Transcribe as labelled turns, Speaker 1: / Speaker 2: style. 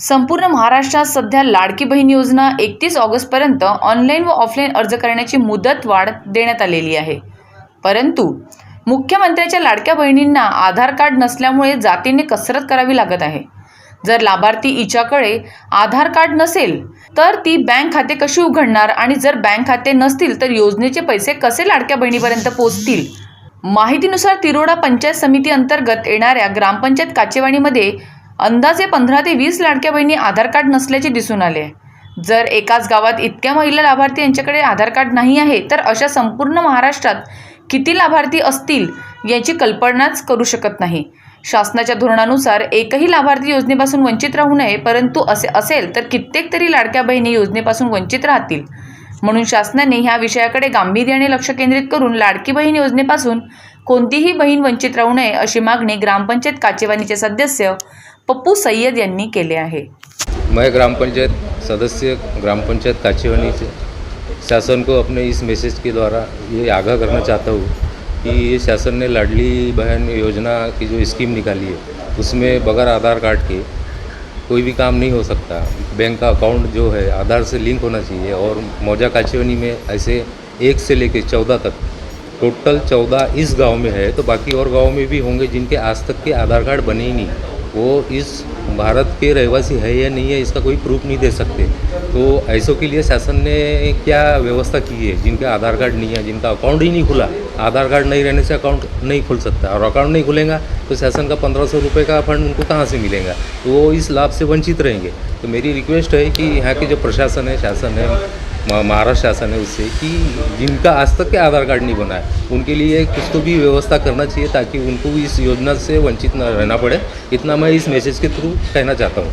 Speaker 1: संपूर्ण महाराष्ट्रात सध्या लाडकी बहीण योजना एकतीस ऑगस्टपर्यंत ऑनलाईन व ऑफलाईन अर्ज करण्याची मुदत वाढ देण्यात आलेली आहे. परंतु मुख्यमंत्र्याच्या लाडक्या बहिणींना आधार कार्ड नसल्यामुळे जातीने कसरत करावी लागत आहे. जर लाभार्थी हिच्याकडे आधार कार्ड नसेल तर ती बँक खाते कशी उघडणार आणि जर बँक खाते नसतील तर योजनेचे पैसे कसे लाडक्या बहिणीपर्यंत पोहोचतील? माहितीनुसार तिरोडा पंचायत समिती अंतर्गत येणाऱ्या ग्रामपंचायत काचेवाणीमध्ये अंदाजे पंधरा ते वीस लाडक्या बहिणी आधार कार्ड नसल्याचे दिसून आले. आहे जर एकाच गावात इतक्या महिला लाभार्थी यांच्याकडे आधार कार्ड नाही आहे तर अशा संपूर्ण महाराष्ट्रात किती लाभार्थी असतील याची कल्पनाच करू शकत नाही. शासनाच्या धोरणानुसार एकही लाभार्थी योजनेपासून वंचित राहू नये परंतु असे असेल तर कित्येक तरी लाडक्या बहिणी योजनेपासून वंचित राहतील. म्हणून शासनाने ह्या विषयाकडे गांभीर्याने लक्ष केंद्रित करून लाडकी बहीण योजनेपासून कोणतीही बहीण वंचित राहू नये अशी मागणी ग्रामपंचायत काचेवानीचे सदस्य पप्पू सय्यद यांनी केले आहे.
Speaker 2: मैं ग्रामपंचायत सदस्य ग्राम पंचायत से शासन को अपने इस मैसेज के द्वारा ये आगाह करना चाहता हूँ कि ये शासन ने लाडली बहन योजना की जो स्कीम निकाली है उसमें बगैर आधार कार्ड के कोई भी काम नहीं हो सकता। बैंक का अकाउंट जो है आधार से लिंक होना चाहिए और मौजा काचेवानी में ऐसे एक से लेकर चौदह तक टोटल चौदह इस गाँव में है तो बाकी और गाँव में भी होंगे जिनके आज तक के आधार कार्ड बने ही नहीं। वो इस भारत के रहवासी है या नहीं है, इसका कोई प्रूफ नहीं दे सकते। तो ऐसों के लिए शासन ने क्या व्यवस्था की है? जिनका आधार कार्ड नहीं है, जिनका अकाउंट ही नहीं खुला, आधार कार्ड नहीं रहने से अकाउंट नहीं खुल सकता। और अकाउंट नहीं खुलेगा तो शासन का पंद्रह सौ रुपये का फंड उनको कहाँ से मिलेगा? तो वो इस लाभ से वंचित रहेंगे। तो मेरी रिक्वेस्ट है कि यहाँ के जो प्रशासन है, शासन है महाराष्ट्र शासन है उससे कि जिनका आज तक के आधार कार्ड नहीं बना है उनके लिए कुछ तो भी व्यवस्था करना चाहिए ताकि उनको इस योजना से वंचित न रहना पड़े। इतना मैं इस मैसेज के थ्रू कहना चाहता हूँ।